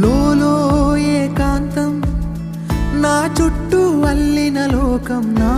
లోలో ఏకాంతం నా చుట్టూ అల్లిన లోకం నా